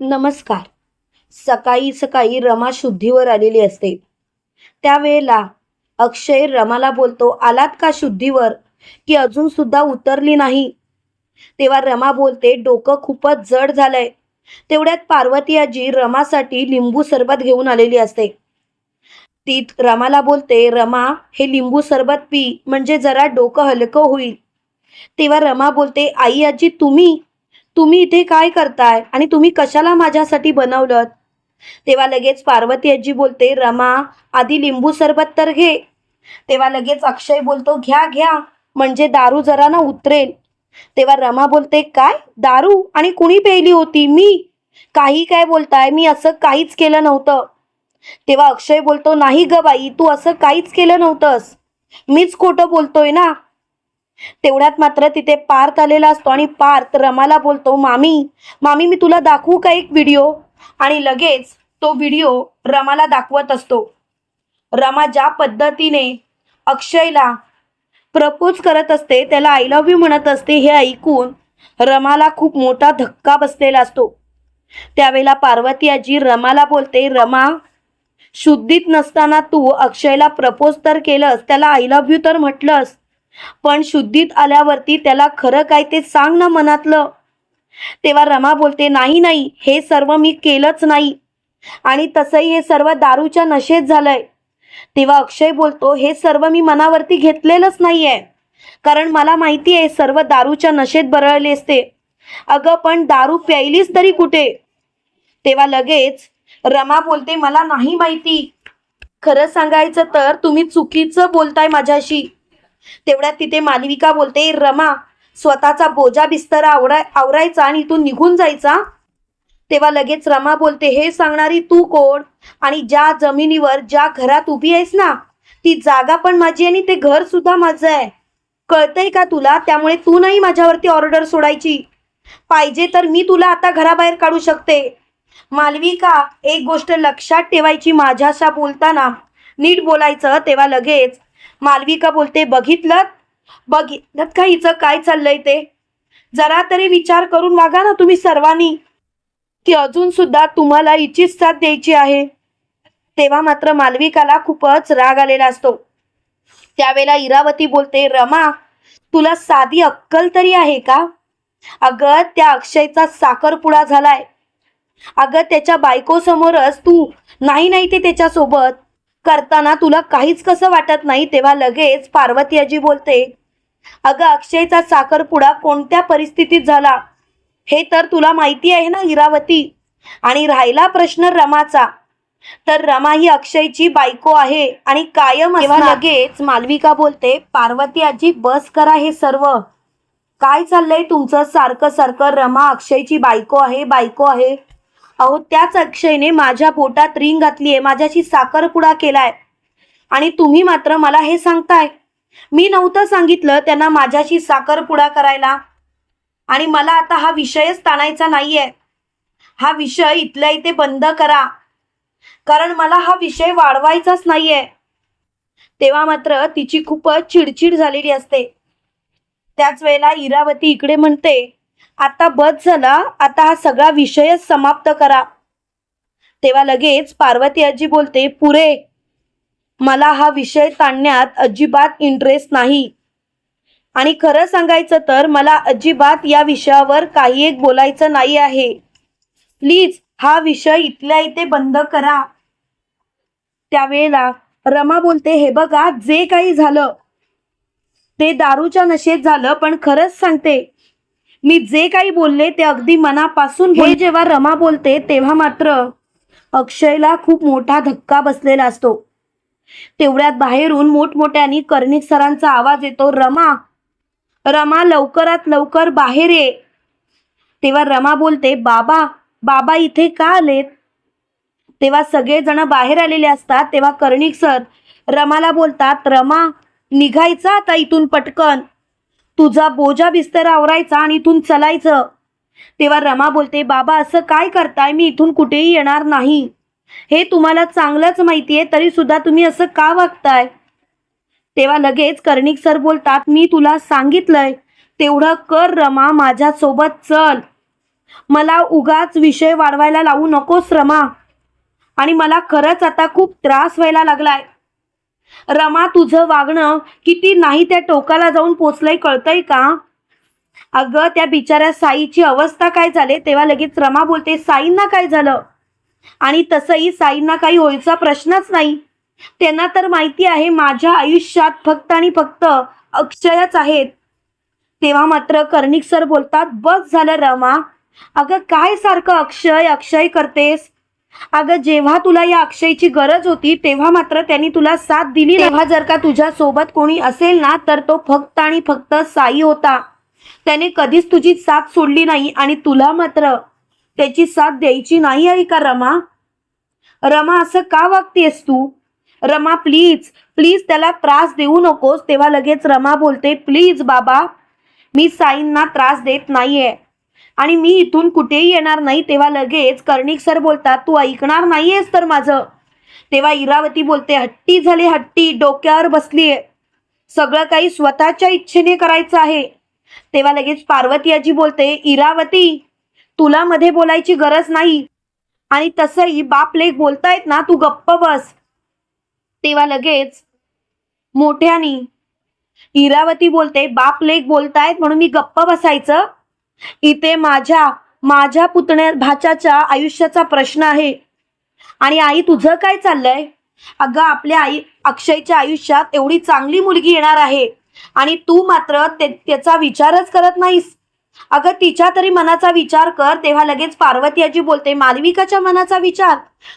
नमस्कार. सकाळी सकाळी रमा शुद्धीवर आलेली असते. त्यावेळेला अक्षय रमाला बोलतो आलात का शुद्धीवर? की अजून सुद्धा उतरली नाही? तेव्हा रमा बोलते डोकं खूपच जड झालंय. तेवढ्यात पार्वती आजी रमासाठी लिंबू सरबत घेऊन आलेली असते. ती रमाला बोलते रमा हे लिंबू सरबत पी म्हणजे जरा डोकं हलकं होईल. तेव्हा रमा बोलते आई आजी तुम्ही तुम्ही इथे काय करताय? आणि तुम्ही कशाला माझ्यासाठी बनवलं तेव्हा लगेच पार्वती आजी बोलते रमा आधी लिंबू सरबत तर घे. तेव्हा लगेच अक्षय बोलतो घ्या घ्या म्हणजे दारू जरा ना उतरेल. तेव्हा रमा बोलते काय? दारू? आणि कुणी पेली होती? मी? काही काय बोलताय? मी असं काहीच केलं नव्हतं. तेव्हा अक्षय बोलतो नाही ग बाई तू असं काहीच केलं नव्हतंस. मीच खोटं बोलतोय ना? तेवढ्यात मात्र तिथे पार्थ आलेला असतो आणि पार्थ रमाला बोलतो मामी मामी मी तुला दाखवू का एक व्हिडिओ आणि लगेच तो व्हिडिओ रमाला दाखवत असतो. रमा ज्या पद्धतीने अक्षयला प्रपोज करत असते त्याला आय लव्ह यू म्हणत असते हे ऐकून रमाला खूप मोठा धक्का बसलेला असतो. त्यावेळेला पार्वती आजी रमाला बोलते रमा शुद्धीत नसताना तू अक्षयला प्रपोज तर केलंस त्याला आय लव्ह यू तर म्हटलंस पण शुद्धीत आल्यावरती त्याला खरं काय ते सांग ना मनातलं. तेव्हा रमा बोलते नाही नाही हे सर्व मी केलंच नाही. आणि तसंही हे सर्व दारूच्या नशेत झालंय. तेव्हा अक्षय बोलतो हे सर्व मी मनावरती घेतलेलंच नाहीये. कारण मला माहिती आहे सर्व दारूच्या नशेत बरळले असते. अगं पण दारू प्यायलीच तरी कुठे? तेव्हा लगेच रमा बोलते मला नाही माहिती. खरं सांगायचं तर तुम्ही चुकीचं बोलताय माझ्याशी. तेवढ्यात तिथे मालविका बोलते रमा स्वतःचा बोजा बिस्तर आवराय आवरायचा आणि इथून निघून जायचा? तेव्हा लगेच रमा बोलते हे सांगणारी तू कोण? आणि ज्या जमिनीवर ज्या घरात उभी आहेस ना ती जागा पण माझी आणि ते घर सुद्धा माझं आहे. कळतंय का तुला? त्यामुळे तू नाही माझ्यावरती ऑर्डर सोडायची. पाहिजे तर मी तुला आता घराबाहेर काढू शकते. मालविका एक गोष्ट लक्षात ठेवायची माझ्याशा बोलताना. नीट बोलायचं तेव्हा लगेच मालविका बोलते बघितलं? बघितलं का हिचं? काय चाललंय ते? जरा तरी विचार करून वागा ना तुम्ही सर्वांनी. की अजून सुद्धा तुम्हाला हिचीच साथ द्यायची आहे. तेव्हा मात्र मालविकाला खूपच राग आलेला असतो. त्यावेळेला इरावती बोलते रमा तुला साधी अक्कल तरी आहे का? अगं त्या अक्षयचा साखरपुडा झालाय. अगं त्याच्या बायकोसमोरच तू नाही नाही ते त्याच्यासोबत. करताना तुला काहीच कसं वाटत नाही तेव्हा लगेच पार्वती आजी बोलते अगं अक्षयचा साखरपुडा कोणत्या परिस्थितीत झाला? हे तर तुला माहिती आहे ना इरावती? आणि राहिला प्रश्न रमाचा. तर रमा ही अक्षयची बायको आहे आणि कायम लगेच मालविका बोलते पार्वती आजी बस करा हे सर्व. काय चाललंय तुमचं? सारखं सारखं रमा अक्षयची बायको आहे बायको आहे. अहो त्याच अक्षयने माझ्या पोटात रिंग घातली आहे माझ्याशी साखरपुडा केलाय. आणि तुम्ही मात्र मला हे सांगताय. मी नव्हतं सांगितलं त्यांना माझ्याशी साखरपुडा करायला. आणि मला आता हा विषयच ताणायचा नाहीये. हा विषय इथल्या इथे बंद करा. कारण मला हा विषय वाढवायचाच नाहीये. तेव्हा मात्र तिची खूपच चिडचिड झालेली असते. त्याच वेळेला इरावती इकडे म्हणते आता बस झाला. आता हा सगळा विषयच समाप्त करा. तेव्हा लगेच पार्वती आजी बोलते पुरे मला हा विषय ताणण्यात अजिबात इंटरेस्ट नाही. आणि खरं सांगायचं तर मला अजिबात या विषयावर काही एक बोलायचं नाही आहे. प्लीज हा विषय इथल्या इथे बंद करा. त्यावेळेला रमा बोलते हे बघा जे काही झालं ते दारूच्या नशेत झालं पण खरंच सांगते मी जे काही बोलले ते अगदी मनापासून हे जेव्हा रमा बोलते तेव्हा मात्र अक्षयला खूप मोठा धक्का बसलेला असतो. तेवढ्यात बाहेरून मोठमोठ्यानी कर्णिक सरांचा आवाज येतो रमा रमा लवकरात लवकर बाहेर ये. तेव्हा रमा बोलते बाबा बाबा इथे का आलेत? तेव्हा सगळेजण बाहेर आलेले असतात तेव्हा कर्णिक सर रमाला बोलतात रमा निघायचं आता इथून पटकन. तुझा बोजा बिस्तर आवरायचा आणि इथून चलायचं. तेव्हा रमा बोलते बाबा असं काय करताय? मी इथून कुठेही येणार नाही. हे तुम्हाला चांगलंच माहिती आहे तरी सुद्धा तुम्ही असं का वागताय? तेव्हा लगेच कर्णिक सर बोलतात मी तुला सांगितलंय तेवढं कर रमा माझ्यासोबत चल. मला उगाच विषय वाढवायला लावू नकोस रमा. आणि मला खरंच आता खूप त्रास व्हायला लागलाय. रमा तुझं वागणं किती नाही त्या टोकाला जाऊन पोचलंय कळतंय का? अगं त्या बिचाऱ्या साईची अवस्था काय झाली? तेव्हा लगेच रमा बोलते साईंना काय झालं? आणि तसंही साईंना काही होईचा प्रश्नच नाही. त्यांना तर माहिती आहे माझ्या आयुष्यात फक्त आणि फक्त अक्षयच आहेत. तेव्हा मात्र कर्णिक सर बोलतात बस झालं रमा. अगं काय सारखं अक्षय अक्षय करतेस? अगं जेव्हा तुला या अक्षयची गरज होती तेव्हा मात्र त्यांनी तुला साथ दिली तेव्हा जर का तुझ्या सोबत कोणी असेल ना तर तो फक्त आणि फक्त साई होता. त्याने कधीच तुझी साथ सोडली नाही आणि तुला मात्र त्याची साथ द्यायची नाही आहे का रमा? रमा असं का वागतेस तू? रमा प्लीज प्लीज त्याला त्रास देऊ नकोस. तेव्हा लगेच रमा बोलते प्लीज बाबा मी साईंना त्रास देत नाहीये. आणि मी इथून कुठेही येणार नाही तेव्हा लगेच कर्णिक सर बोलतात तू ऐकणार नाहीयेस तर माझं. तेव्हा इरावती बोलते हट्टी झाली हट्टी डोक्यावर बसलीये. सगळं काही स्वतःच्या इच्छेने करायचं आहे. तेव्हा लगेच पार्वती आजी बोलते इरावती तुला मध्ये बोलायची गरज नाही. आणि तसंही बाप लेख बोलतायत ना तू गप्प बस. तेव्हा लगेच मोठ्यानी इरावती बोलते बाप लेख बोलतायत म्हणून मी गप्प बसायचं. इथे माझ्या माझ्या पुतण्या भाच्याच्या आयुष्याचा प्रश्न आहे. आणि आई तुझं काय चाललंय? अगं आपल्या आई अक्षयच्या आयुष्यात एवढी चांगली मुलगी येणार आहे. आणि तू मात्र ते त्याचा विचारच करत नाहीस. अगं तिच्या तरी मनाचा विचार कर तेव्हा लगेच पार्वती आजी बोलते मालविकाच्या मनाचा विचार?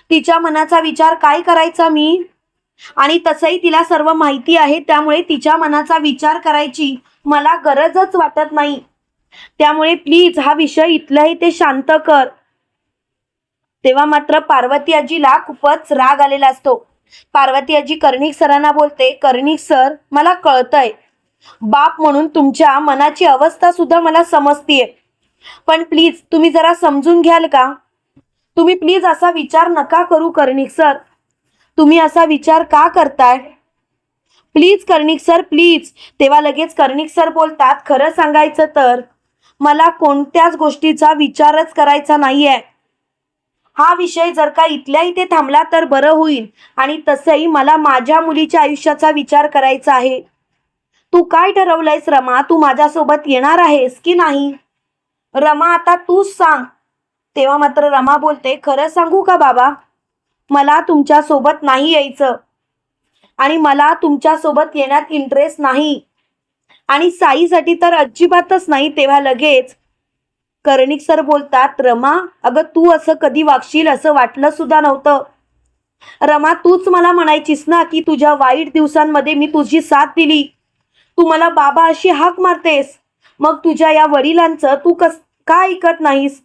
तिच्या मनाचा विचार काय करायचा मी? आणि तसंही तिला सर्व माहिती आहे त्यामुळे तिच्या मनाचा विचार करायची मला गरजच वाटत नाही. त्यामुळे प्लीज हा विषय इथलाही ते शांत कर. तेव्हा मात्र पार्वती आजीला खूपच राग आलेला असतो. पार्वती आजी कर्णिक सरांना बोलते कर्णिक सर मला कळतंय. बाप म्हणून तुमच्या मनाची अवस्था सुद्धा मला समजतीये. पण प्लीज तुम्ही जरा समजून घ्याल का? तुम्ही प्लीज असा विचार नका करू कर्णिक सर. तुम्ही असा विचार का करताय? प्लीज कर्णिक सर प्लीज तेव्हा लगेच कर्णिक सर बोलतात खरं सांगायचं तर मला कोणत्याच गोष्टीचा विचारच करायचा नाहीये. हा विषय जर का इथल्या इथे थांबला तर बरं होईल. आणि तसंही मला माझ्या मुलीच्या आयुष्याचा विचार करायचा आहे. तू काय ठरवलंयस रमा? तू माझ्यासोबत येणार आहेस की नाही? रमा आता तूच सांग. तेव्हा मात्र रमा बोलते खरं सांगू का बाबा? मला तुमच्यासोबत नाही यायचं. आणि मला तुमच्यासोबत येण्यात इंटरेस्ट नाही. आणि साईसाठी तर अजिबातच नाही. तेव्हा लगेच कर्णिक सर बोलतात रमा अगं तू असं कधी वागशील असं वाटलं सुद्धा नव्हतं. रमा तूच मला म्हणायचीस ना की तुझ्या वाईट दिवसांमध्ये मी तुझी साथ दिली. तू मला बाबा अशी हाक मारतेस. मग तुझ्या या वडिलांचं तू कस का ऐकत नाहीस?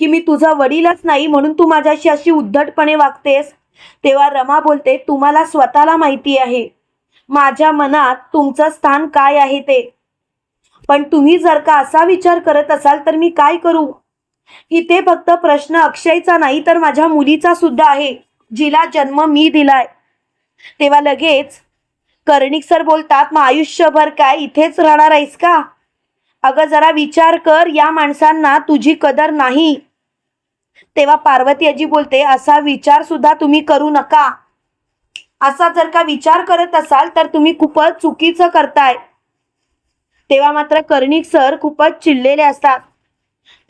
की मी तुझा वडीलच नाही म्हणून तू माझ्याशी अशी उद्धटपणे वागतेस? तेव्हा रमा बोलते तुम्हाला स्वतःला माहिती आहे. माझ्या मनात तुमचं स्थान काय आहे ते? पण तुम्ही जर का असा विचार करत असाल तर मी काय करू? इथे फक्त प्रश्न अक्षयचा नाही तर माझ्या मुलीचा सुद्धा आहे जिला जन्म मी दिलाय. तेव्हा लगेच कर्णिक सर बोलतात मग आयुष्यभर काय इथेच राहणार आहेस का? अगं जरा विचार कर या माणसांना तुझी कदर नाही. तेव्हा पार्वती आजी बोलते असा विचार सुद्धा तुम्ही करू नका. असा जर का विचार करत असाल तर तुम्ही खूपच चुकीचं करताय. तेव्हा मात्र कर्णिक सर खूपच चिडलेले असतात.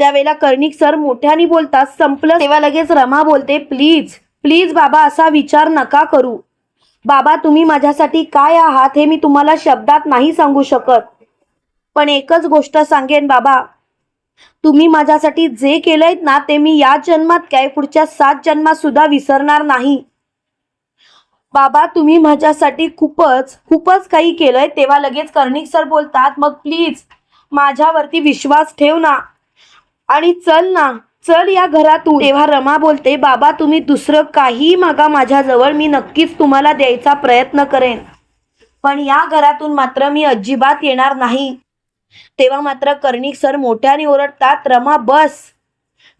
त्यावेळेला कर्णिक सर मोठ्याने बोलतात संपलं. तेव्हा लगेच रमा बोलते प्लीज प्लीज बाबा असा विचार नका करू. बाबा तुम्ही माझ्यासाठी काय आहात हे मी तुम्हाला शब्दात नाही सांगू शकत. पण एकच गोष्ट सांगेन बाबा. तुम्ही माझ्यासाठी जे केलंय ना ते मी या जन्मात काय पुढच्या सात जन्मात सुद्धा विसरणार नाही. बाबा तुम्ही माझ्यासाठी खूपच खूपच काही केलंय. तेव्हा लगेच कर्णिक सर बोलतात मग प्लीज माझ्यावरती विश्वास ठेव ना. आणि चल ना. चल या घरातून. तेव्हा रमा बोलते बाबा तुम्ही दुसरं काही मागा माझ्याजवळ. मी नक्कीच तुम्हाला द्यायचा प्रयत्न करेन. पण या घरातून मात्र मी अजिबात येणार नाही. तेव्हा मात्र कर्णिक सर मोठ्याने ओरडतात रमा बस.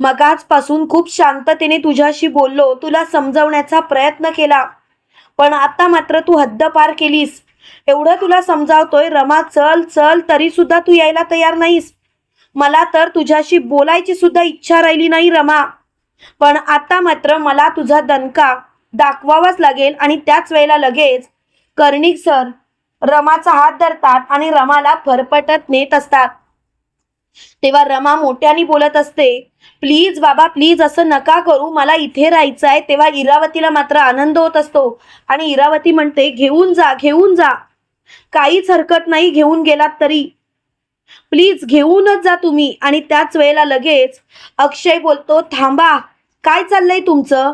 मगाचपासून खूप शांततेने तुझ्याशी बोललो. तुला समजवण्याचा प्रयत्न केला. पण आता मात्र तू हद्द पार केलीस. एवढं तुला समजावतोय रमा चल चल तरी सुद्धा तू यायला तयार नाहीस. मला तर तुझ्याशी बोलायची सुद्धा इच्छा राहिली नाही रमा. पण आता मात्र मला तुझा दणका दाखवावाच लागेल आणि त्याच वेळेला लगेच कर्णिक सर रमाचा हात धरतात आणि रमाला फरफटत नेत असतात. तेव्हा रमा मोठ्याने बोलत असते प्लीज बाबा प्लीज असं नका करू मला इथे राहायचं आहे तेव्हा इरावतीला मात्र आनंद होत असतो आणि इरावती म्हणते घेऊन जा घेऊन जा. काहीच हरकत नाही घेऊन गेलात तरी. प्लीज घेऊनच जा तुम्ही. आणि त्याच वेळेला लगेच अक्षय बोलतो थांबा काय चाललंय तुमचं?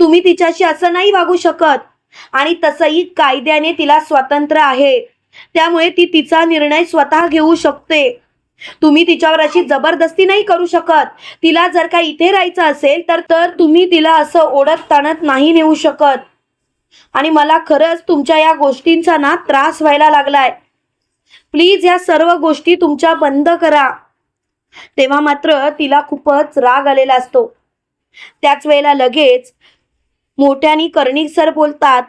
तुम्ही तिच्याशी असं नाही वागू शकत. आणि तसंही कायद्याने तिला स्वातंत्र्य आहे. त्यामुळे ती तिचा निर्णय स्वतः घेऊ शकते. तुम्ही तिच्यावर अशी जबरदस्ती नाही करू शकत. तिला जर का इथे राहायचं असेल तर तर तुम्ही तिला असं ओढत ताणत नाही नेऊ शकत. आणि मला खरंच तुमच्या या गोष्टींचा ना त्रास व्हायला लागलाय. प्लीज या सर्व गोष्टी तुमच्या बंद करा. तेव्हा मात्र तिला खूपच राग आलेला असतो. त्याच वेळेला लगेच मोठ्यानी कर्णिक सर बोलतात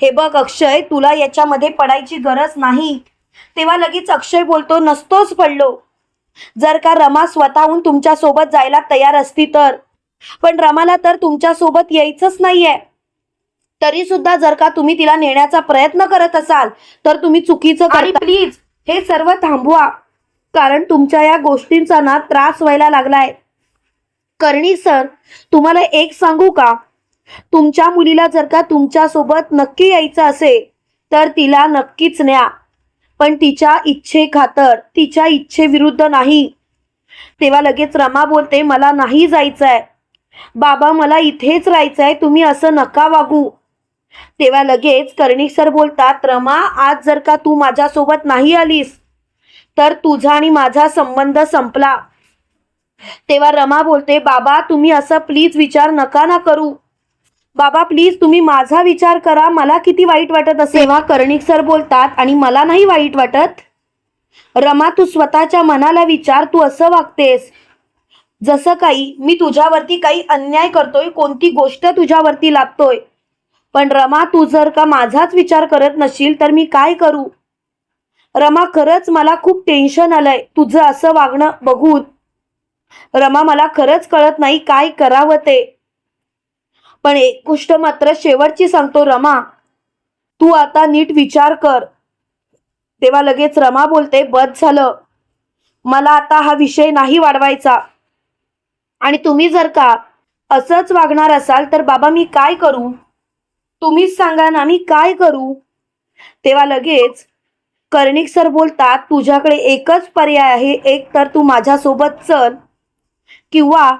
हे बघ अक्षय तुला याच्यामध्ये पडायची गरज नाही. तेव्हा लगेच अक्षय बोलतो नसतोच पडलो. जर का रमा स्वतःहून तुमच्यासोबत जायला तयार असती तर. पण रमाला तर तुमच्यासोबत यायचंच नाहीये. तरी सुद्धा जर का तुम्ही तिला नेण्याचा प्रयत्न करत असाल तर तुम्ही चुकीचं प्लीज हे सर्व थांबवा. कारण तुमच्या या गोष्टींचा ना त्रास व्हायला लागलाय. कर्णी सर तुम्हाला एक सांगू का? तुमच्या मुलीला जर का तुमच्यासोबत नक्की यायचं असेल तर तिला नक्कीच न्या. पण तिच्या इच्छे खातर तिच्या इच्छेविरुद्ध नाही. तेव्हा लगेच रमा बोलते मला नाही जायचंय. बाबा मला इथेच राहायचंय तुम्ही असं नका वागू. तेव्हा लगेच कर्णिक सर बोलतात रमा आज जर का तू माझ्यासोबत नाही आलीस तर तुझा आणि माझा संबंध संपला. तेव्हा रमा बोलते बाबा तुम्ही असं प्लीज विचार नका ना करू. बाबा प्लीज तुम्ही माझा विचार करा. मला किती वाईट वाटत असेल? तेव्हा कर्णिक सर बोलतात आणि मला नाही वाईट वाटत? रमा तू स्वतःच्या मनाला विचार तू असं वागतेस जसं काही मी तुझ्यावरती काही अन्याय करतोय कोणती गोष्ट तुझ्यावरती लागतोय पण रमा तू जर का माझाच विचार करत नशील तर मी काय करू? रमा खरंच मला खूप टेन्शन आलंय. तुझं असं वागणं बघून. रमा मला खरंच कळत नाही काय करावं ते. पण एक गोष्ट मात्र शेवटची सांगतो रमा. तू आता नीट विचार कर. तेव्हा लगेच रमा बोलते बस झालं. मला आता हा विषय नाही वाढवायचा. आणि तुम्ही जर का असंच वागणार असाल तर बाबा मी काय करू? तुम्हीच सांगा ना मी काय करू? तेव्हा लगेच कर्णिक सर बोलतात तुझ्याकडे एकच पर्याय आहे. एक तर तू माझ्यासोबत चल. किंवा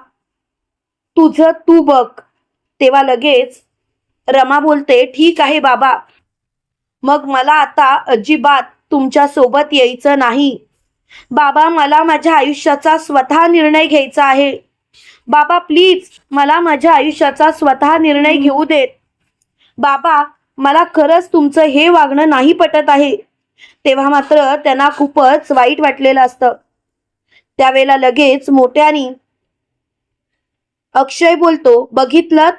तुझं तू बघ. तेव्हा लगेच रमा बोलते ठीक आहे बाबा. मग मला आता अजिबात तुमच्यासोबत यायचं नाही. बाबा मला माझ्या आयुष्याचा स्वतः निर्णय घ्यायचा आहे. बाबा प्लीज मला माझ्या आयुष्याचा स्वतः निर्णय घेऊ देत. बाबा मला खरंच तुमचं हे वागणं नाही पटत आहे. तेव्हा मात्र त्यांना खूपच वाईट वाटलेलं असतं. त्यावेळेला लगेच मोठ्यानी अक्षय बोलतो बघितलं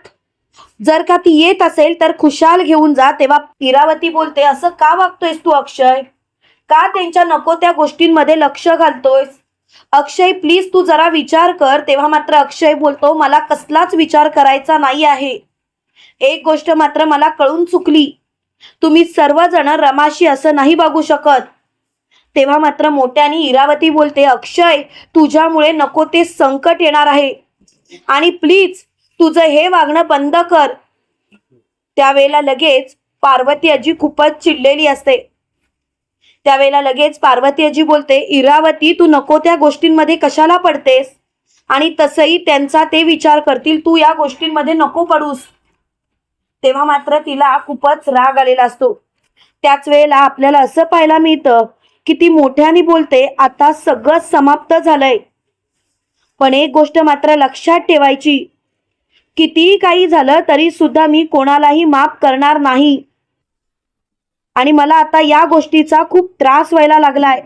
जर का ती येत असेल तर खुशाल घेऊन जा तेव्हा इरावती बोलते असं का वागतोयस तू अक्षय? का त्यांच्या नको त्या गोष्टींमध्ये लक्ष घालतोयस? अक्षय प्लीज तू जरा विचार कर. तेव्हा मात्र अक्षय बोलतो मला कसलाच विचार करायचा नाही आहे. एक गोष्ट मात्र मला कळून चुकली. तुम्ही सर्वजण रमाशी असं नाही बघू शकत. तेव्हा मात्र मोठ्याने इरावती बोलते अक्षय तुझ्यामुळे नको ते संकट येणार आहे. आणि प्लीज तुझं हे वागणं बंद कर. त्यावेळेला लगेच पार्वती आजी खूपच चिडलेली असते. त्यावेळेला लगेच पार्वती आजी बोलते इरावती तू नको त्या गोष्टींमध्ये कशाला पडतेस? आणि तसंही त्यांचा ते विचार करतील तू या गोष्टींमध्ये नको पडूस. तेव्हा मात्र तिला खूपच राग आलेला असतो. त्याच वेळेला आपल्याला असं पाहायला मिळतं की ती मोठ्याने बोलते आता सगळं समाप्त झालंय. पण एक गोष्ट मात्र लक्षात ठेवायची कितीही काही झालं तरी सुद्धा मी कोणालाही माफ करणार नाही. आणि मला आता या गोष्टीचा खूप त्रास व्हायला लागलाय.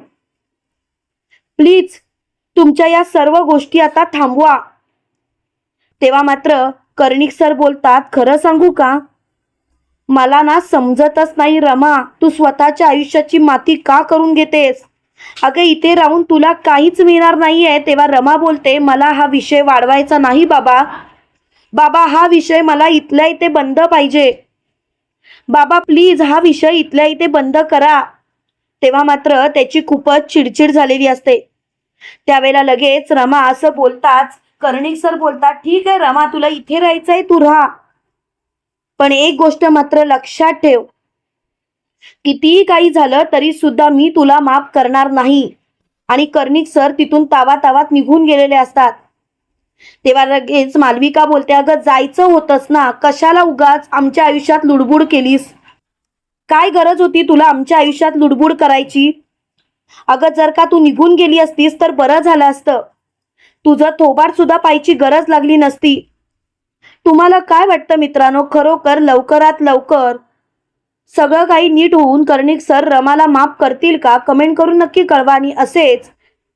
प्लीज तुमच्या या सर्व गोष्टी आता थांबवा. तेव्हा मात्र कर्णिक सर बोलतात खरं सांगू का? मला ना समजतच नाही रमा तू स्वतःच्या आयुष्याची माती का करून घेतेस? अगं इथे राहून तुला काहीच मिळणार नाहीये. तेव्हा रमा बोलते मला हा विषय वाढवायचा नाही बाबा. बाबा हा विषय मला इथल्या इथे बंद पाहिजे. बाबा प्लीज हा विषय इथल्या इथे बंद करा. तेव्हा मात्र त्याची खूपच चिडचिड झालेली असते. त्यावेळेला लगेच रमा असं बोलताच कर्णिक सर बोलतात ठीक आहे रमा तुला इथे राहायचंय तू राहा. पण एक गोष्ट मात्र लक्षात ठेव. कितीही काही झालं तरी सुद्धा मी तुला माफ करणार नाही. आणि कर्णिक सर तिथून तावा तावात निघून गेलेले असतात. तेव्हा लगेच मालविका बोलते अगं जायचं होतंस ना कशाला उगाच आमच्या आयुष्यात लुडबुड केलीस? काय गरज होती तुला आमच्या आयुष्यात लुडबुड करायची? अगं जर का तू निघून गेली असतीस तर बरं झालं असतं. तुझं थोबाड सुद्धा पाहायची गरज लागली नसती. तुम्हाला काय वाटतं मित्रांनो? खरोखर लवकरात लवकर सगळं काही नीट होऊन कर्णिक सर रमाला माफ करतील का? कमेंट करून नक्की कळवा आणि असेच